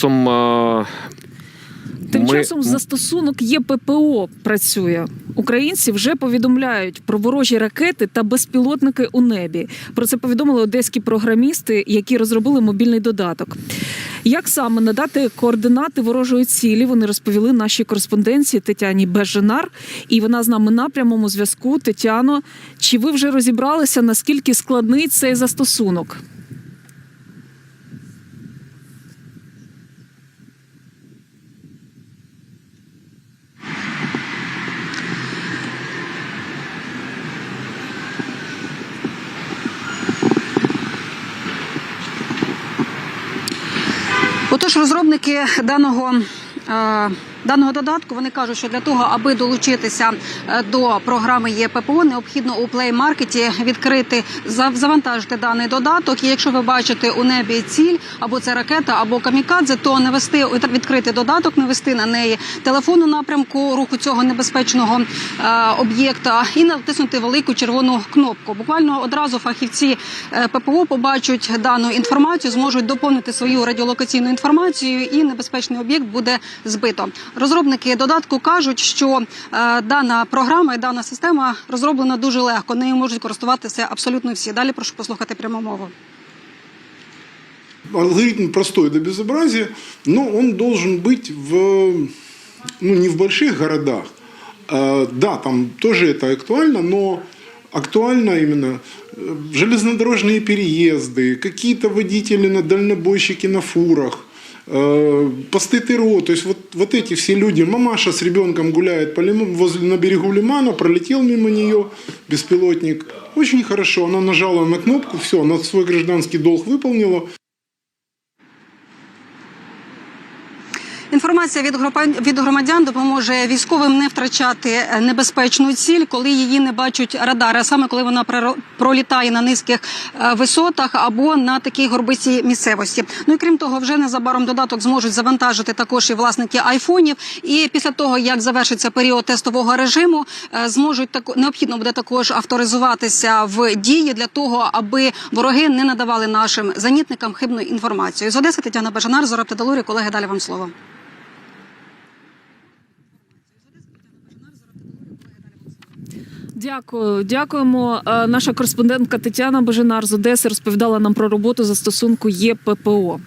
часом. е, Тим ми... часом застосунок ЄППО працює. Українці вже повідомляють про ворожі ракети та безпілотники у небі. Про це повідомили одеські програмісти, які розробили мобільний додаток. Як саме надати координати ворожої цілі? Вони розповіли нашій кореспонденції Тетяні Беженар, і вона з нами на прямому зв'язку. Тетяно, чи ви вже розібралися наскільки складний цей застосунок? Отож, розробники даного. Е, Даного додатку вони кажуть, що для того, аби долучитися е, до програми ЄППО, необхідно у Play Market відкрити завантажити даний додаток. І якщо ви бачите у небі ціль або це ракета, або камікадзе, то навести відкрити додаток, навести на неї телефонну напрямку руху цього небезпечного е, об'єкта і натиснути велику червону кнопку. Буквально одразу фахівці ППО побачать дану інформацію, зможуть доповнити свою радіолокаційну інформацію, і небезпечний об'єкт буде збито. Розробники додатку кажуть, що е, дана програма і дана система розроблена дуже легко. Нею можуть користуватися абсолютно всі. Далі прошу послухати пряму мову. алгоритм простой до безобразия, но он должен быть в, ну, не в больших городах. А, Да, там тоже это актуально, но актуально именно э, железнодорожные переезды, какие-то водители, на дальнобойщики на фурах, э, посты ТРО, то есть вот, вот эти все люди, мамаша с ребенком гуляет по лиму- возле, на берегу лимана, пролетел мимо нее беспилотник, очень хорошо, она нажала на кнопку, все, она свой гражданский долг выполнила, Інформація від від громадян допоможе військовим не втрачати е, небезпечну ціль, коли її не бачать радари, а саме коли вона пролітає на низьких е, висотах або на такій горбистій місцевості. Ну і крім того, вже незабаром додаток зможуть завантажити також і власники айфонів. І після того, як завершиться період тестового режиму, е, зможуть так необхідно буде також авторизуватися в дії для того, аби вороги не надавали нашим зенітникам хибну інформацію. З Одеси Тетяна Бажанар, Зора Птадалурі. Колеги, далі вам слово. Дякую, дякуємо. Е, Наша кореспондентка Тетяна Божинар з Одеси розповідала нам про роботу застосунку ЄППО.